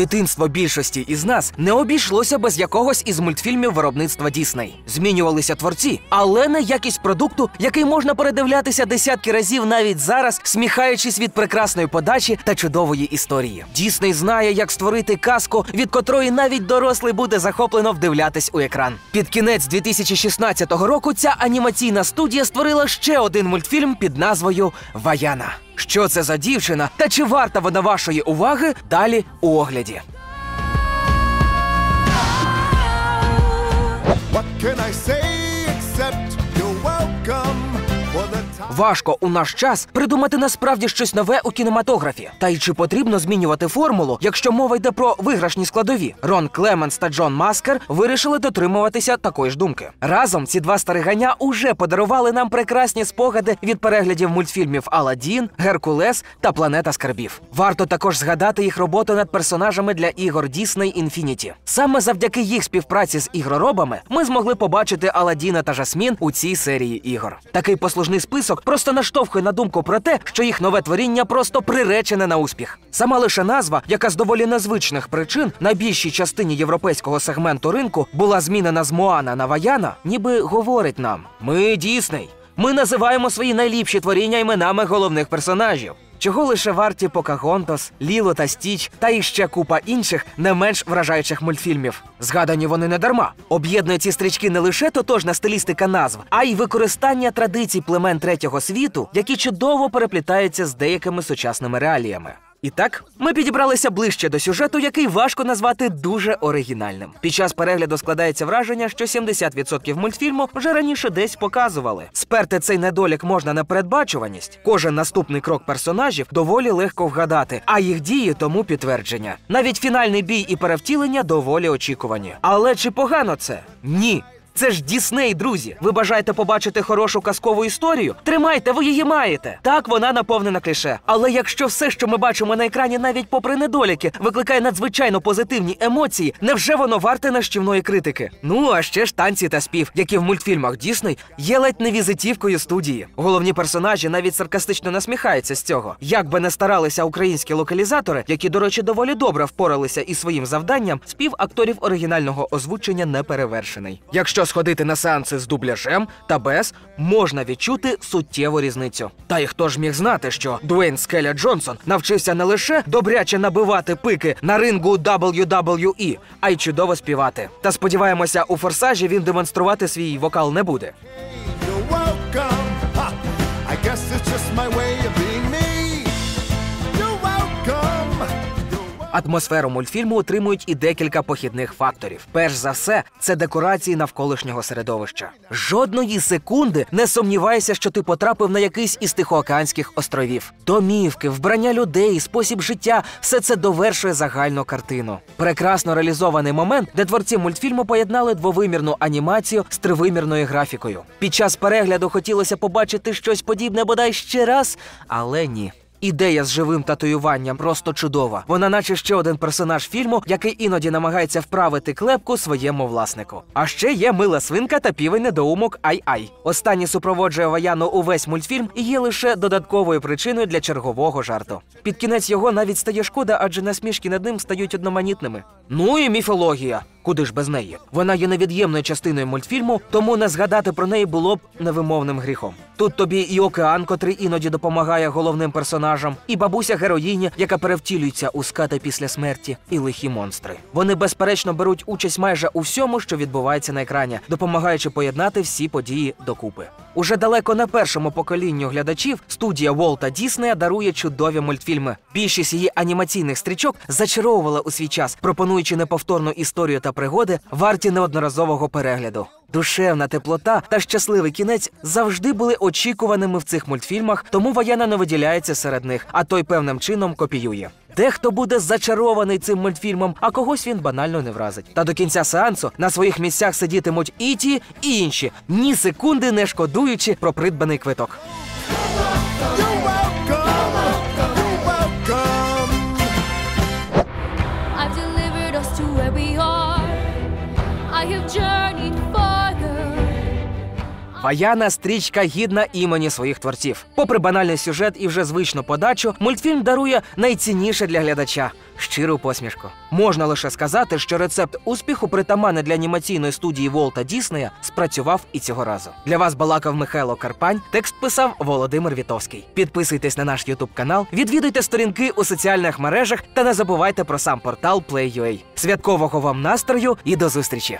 Дитинство більшості із нас не обійшлося без якогось із мультфільмів виробництва Дісней. Змінювалися творці, але не якість продукту, який можна передивлятися десятки разів навіть зараз, сміхаючись від прекрасної подачі та чудової історії. Дісней знає, як створити казку, від котрої навіть дорослий буде захоплено вдивлятись у екран. Під кінець 2016 року ця анімаційна студія створила ще один мультфільм під назвою Ваяна. Що це за дівчина та чи варта вона вашої уваги? Далі у огляді. What can I say except Важко у наш час придумати насправді щось нове у кінематографі. Та й чи потрібно змінювати формулу, якщо мова йде про виграшні складові? Рон Клеменс та Джон Маскер вирішили дотримуватися такої ж думки. Разом ці два стариганя уже подарували нам прекрасні спогади від переглядів мультфільмів Аладдін, Геркулес та Планета Скарбів. Варто також згадати їх роботу над персонажами для ігор Disney Infinity. Саме завдяки їх співпраці з ігроробами ми змогли побачити Аладдіна та Жасмін у цій серії ігор. Такий послужний список просто наштовхує на думку про те, що їх нове творіння просто приречене на успіх. Сама лише назва, яка з доволі незвичних причин на більшій частині європейського сегменту ринку була змінена з Моана на Ваяна, ніби говорить нам: ми дійсний. Ми називаємо свої найліпші творіння іменами головних персонажів. Чого лише варті Покагонтос, Ліло та Стіч та іще купа інших не менш вражаючих мультфільмів. Згадані вони не дарма. Об'єднує ці стрічки не лише тотожна стилістика назв, а й використання традицій племен третього світу, які чудово переплітаються з деякими сучасними реаліями. І так, ми підібралися ближче до сюжету, який важко назвати дуже оригінальним. Під час перегляду складається враження, що 70% мультфільму вже раніше десь показували. Сперти цей недолік можна на передбачуваність. Кожен наступний крок персонажів доволі легко вгадати, а їх дії тому підтвердження. Навіть фінальний бій і перевтілення доволі очікувані. Але чи погано це? Ні. Це ж Дісней, друзі. Ви бажаєте побачити хорошу казкову історію? Тримайте, ви її маєте. Так, вона наповнена кліше. Але якщо все, що ми бачимо на екрані, навіть попри недоліки, викликає надзвичайно позитивні емоції, невже воно варте нищівної критики? Ну а ще ж танці та спів, які в мультфільмах Дісней є ледь не візитівкою студії. Головні персонажі навіть саркастично насміхаються з цього. Як би не старалися українські локалізатори, які, до речі, доволі добре впоралися із своїм завданням, спів акторів оригінального озвучення не перевершений. Якщо сходити на сеанси з дубляжем та без, можна відчути суттєву різницю. Та й хто ж міг знати, що Дуейн Скеля Джонсон навчився не лише добряче набивати пики на рингу WWE, а й чудово співати. Та сподіваємося, у форсажі він демонструвати свій вокал не буде. I guess it's just my way of being me. You're welcome. Атмосферу мультфільму утримують і декілька похідних факторів. Перш за все, це декорації навколишнього середовища. Жодної секунди не сумнівайся, що ти потрапив на якийсь із тихоокеанських островів. Домівки, вбрання людей, спосіб життя все це довершує загальну картину. Прекрасно реалізований момент, де творці мультфільму поєднали двовимірну анімацію з тривимірною графікою. Під час перегляду хотілося побачити щось подібне бодай ще раз, але ні. Ідея з живим татуюванням просто чудова. Вона, наче ще один персонаж фільму, який іноді намагається вправити клепку своєму власнику. А ще є мила свинка та півень недоумок Ай-Ай. Останній супроводжує Ваяну увесь мультфільм і є лише додатковою причиною для чергового жарту. Під кінець його навіть стає шкода, адже насмішки над ним стають одноманітними. Ну і міфологія. Куди ж без неї? Вона є невід'ємною частиною мультфільму, тому не згадати про неї було б невимовним гріхом. Тут тобі і океан, котрий іноді допомагає головним персонажам, і бабуся героїні, яка перевтілюється у ската після смерті, і лихі монстри. Вони безперечно беруть участь майже у всьому, що відбувається на екрані, допомагаючи поєднати всі події докупи. Уже далеко не першому поколінню глядачів студія Волта Діснея дарує чудові мультфільми. Більшість її анімаційних стрічок зачаровувала у свій час, пропонуючи неповторну історію та пригоди, варті неодноразового перегляду. Душевна теплота та щасливий кінець завжди були очікуваними в цих мультфільмах, тому Ваяна не виділяється серед них, а той певним чином копіює. Дехто буде зачарований цим мультфільмом, а когось він банально не вразить. Та до кінця сеансу на своїх місцях сидітимуть і ті, і інші, ні секунди не шкодуючи про придбаний квиток. Ваяна стрічка гідна імені своїх творців. Попри банальний сюжет і вже звичну подачу, мультфільм дарує найцінніше для глядача щиру посмішку. Можна лише сказати, що рецепт успіху притаманний для анімаційної студії Волта Діснея спрацював і цього разу. Для вас балакав Михайло Карпань. Текст писав Володимир Вітовський. Підписуйтесь на наш Ютуб канал, відвідуйте сторінки у соціальних мережах та не забувайте про сам портал Play.ua. Святкового вам настрою і до зустрічі!